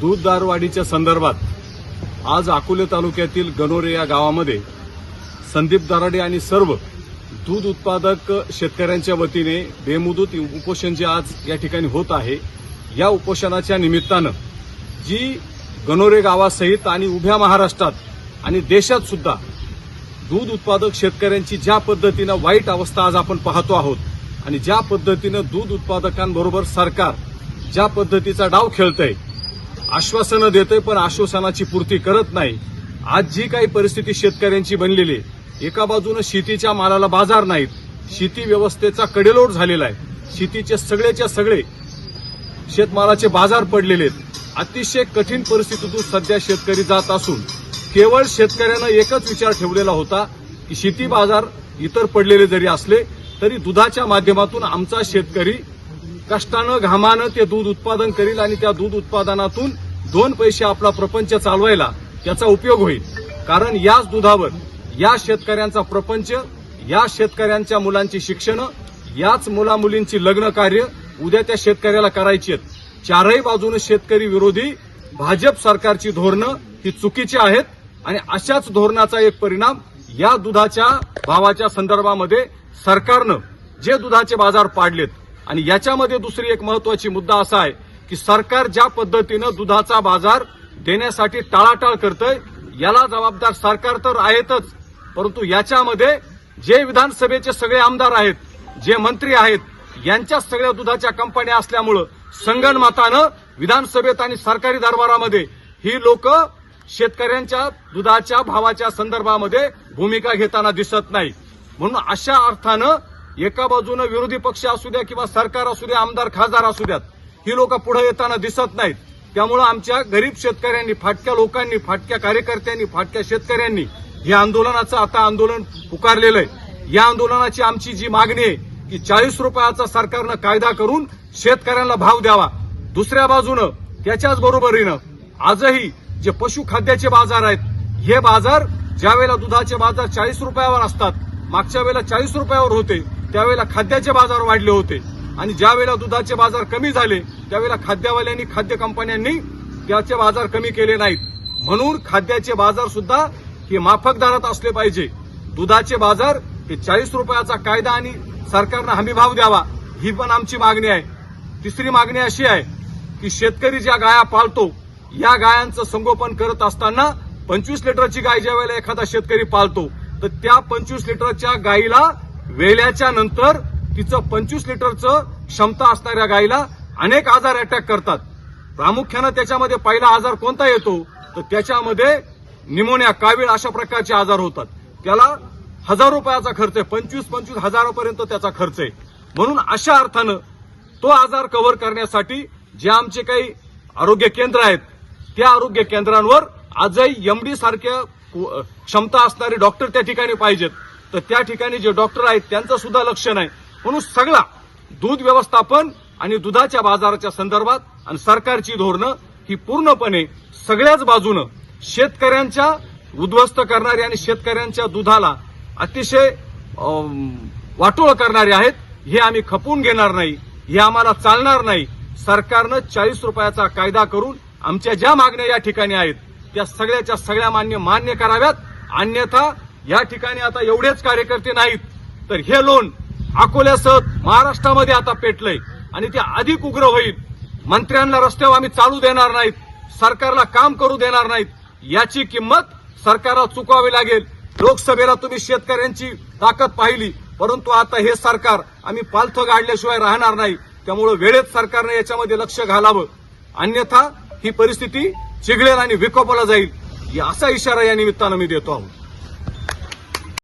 दूध दारवाढीच्या संदर्भात आज अकोले तालुक्यातील गणोरे या गावामध्ये संदीप दराडे आणि सर्व दूध उत्पादक शेतकऱ्यांच्या वतीने बेमुदूत उपोषण जे आज या ठिकाणी होत आहे या उपोषणाच्या निमित्तानं जी गणोरे गावासहित आणि उभ्या महाराष्ट्रात आणि देशात सुद्धा दूध उत्पादक शेतकऱ्यांची ज्या पद्धतीनं वाईट अवस्था आज आपण पाहतो आहोत आणि ज्या पद्धतीनं दूध उत्पादकांबरोबर सरकार ज्या पद्धतीचा डाव खेळतंय आश्वासनं देतंय पण आश्वासनाची पूर्ती करत नाही. आज जी काही परिस्थिती शेतकऱ्यांची बनलेली आहे एका बाजूनं शेतीच्या मालाला बाजार नाहीत शेती व्यवस्थेचा कडेलोट झालेला आहे. शेतीचे सगळेच्या सगळे शेतमालाचे बाजार पडलेले आहेत. अतिशय कठीण परिस्थितीतून सध्या शेतकरी जात असून केवळ शेतकऱ्यानं एकच विचार ठेवलेला होता की शेती बाजार इतर पडलेले जरी असले तरी दुधाच्या माध्यमातून आमचा शेतकरी कष्टानं घामानं ते दूध उत्पादन करील आणि त्या दूध उत्पादनातून दोन पैसे आपला प्रपंच चालवायला त्याचा उपयोग होईल. कारण याच दुधावर या शेतकऱ्यांचा प्रपंच या शेतकऱ्यांच्या मुलांची शिक्षण याच मुलामुलींची लग्न कार्य उद्या त्या शेतकऱ्याला करायची आहेत. चारही बाजूने शेतकरी विरोधी भाजप सरकारची धोरणं ही चुकीची आहेत आणि अशाच धोरणाचा एक परिणाम या दुधाच्या भावाच्या संदर्भामध्ये सरकारनं जे दुधाचे बाजार पाडलेत आणि याच्यामध्ये दुसरी एक महत्वाची मुद्दा असा आहे की सरकार ज्या पद्धतीनं दुधाचा बाजार देण्यासाठी टाळाटाळ करतंय याला जबाबदार सरकार तर आहेतच. परंतु याच्यामध्ये जे विधानसभेचे सगळे आमदार आहेत जे मंत्री आहेत यांच्या सगळ्या दुधाच्या कंपन्या असल्यामुळं संगणमतानं विधानसभेत आणि सरकारी दरबारामध्ये ही लोक शेतकऱ्यांच्या दुधाच्या भावाच्या संदर्भामध्ये भूमिका घेताना दिसत नाही. म्हणून अशा अर्थानं एका बाजूनं विरोधी पक्ष असू द्या किंवा सरकार असू द्या आमदार खासदार असू द्यात ही लोक पुढे येताना दिसत नाहीत. त्यामुळं आमच्या गरीब शेतकऱ्यांनी फाटक्या लोकांनी फाटक्या कार्यकर्त्यांनी फाटक्या शेतकऱ्यांनी हे आंदोलनाचं आता आंदोलन पुकारलेलं आहे या आंदोलनाची आमची जी मागणी आहे की चाळीस रुपयाचा सरकारनं कायदा करून शेतकऱ्यांना भाव द्यावा. दुसऱ्या बाजूनं त्याच्याच बरोबरीनं आजही जे पशुखाद्याचे बाजार आहेत हे बाजार ज्यावेळेला दुधाचे बाजार चाळीस रुपयावर असतात मागच्या वेळेला चाळीस रुपयावर होते त्यावेळेला खाद्याचे बाजार वाढले होते. आणि ज्या वेळेला दुधाचे बाजार कमी झाले त्यावेळेला खाद्यवाल्यांनी खाद्य कंपन्यांनी त्याचे बाजार कमी केले नाहीत. म्हणून खाद्याचे बाजार सुद्धा हे माफक दरात असले पाहिजे. दुधाचे बाजार हे चाळीस रुपयाचा कायदा आणि सरकारनं हमीभाव द्यावा ही पण आमची मागणी आहे. तिसरी मागणी अशी आहे की शेतकरी ज्या गाया पाळतो या गायांचं संगोपन करत असताना पंचवीस लिटरची गाय ज्या वेळेला एखादा शेतकरी पाळतो तर त्या पंचवीस लिटरच्या गायीला वेल्याच्या नंतर तिचं पंचवीस लिटरचं क्षमता असणाऱ्या गायीला अनेक आजार अटॅक करतात. प्रामुख्यानं त्याच्यामध्ये पहिला आजार कोणता येतो? तर त्याच्यामध्ये निमोनिया कावीळ अशा प्रकारचे आजार होतात. त्याला हजार रुपयाचा खर्च आहे. पंचवीस पंचवीस हजारापर्यंत त्याचा खर्च आहे. म्हणून अशा अर्थानं तो आजार कव्हर करण्यासाठी जे आमचे काही आरोग्य केंद्र आहेत त्या आरोग्य केंद्रांवर आजही एमडी सारख्या क्षमता असणारे डॉक्टर त्या ठिकाणी पाहिजेत. तर त्या ठिकाणी जे डॉक्टर आहेत त्यांचं सुद्धा लक्ष नाही. म्हणून सगळा दूध व्यवस्थापन आणि दुधाच्या बाजाराच्या संदर्भात आणि सरकारची धोरणं ही पूर्णपणे सगळ्याच बाजूनं शेतकऱ्यांच्या उद्ध्वस्त करणारी आणि शेतकऱ्यांच्या दुधाला अतिशय वाटोळ करणारे आहेत हे आम्ही खपून घेणार नाही हे आम्हाला चालणार नाही. सरकारनं चाळीस रुपयाचा कायदा करून आमच्या ज्या मागण्या या ठिकाणी आहेत त्या सगळ्याच्या सगळ्या मान्य मान्य कराव्यात. अन्यथा या ठिकाणी आता एवढेच कार्यकर्ते नाहीत. तर हे लोन अकोल्यासह महाराष्ट्रामध्ये आता पेटलंय. आणि ते अधिक उग्र होईल. मंत्र्यांना रस्त्यावर आम्ही चालू देणार नाहीत. सरकारला काम करू देणार नाहीत. याची किंमत सरकारला चुकवावी लागेल. लोकसभेला तुम्ही शेतकऱ्यांची ताकद पाहिली. परंतु आता हे सरकार आम्ही पालथं गाडल्याशिवाय राहणार नाही. त्यामुळे वेळेत सरकारने याच्यामध्ये लक्ष घालावं. अन्यथा ही परिस्थिती चिघळेल आणि विकोपाला जाईल. असा इशारा या निमित्तानं मी देतो आहोत.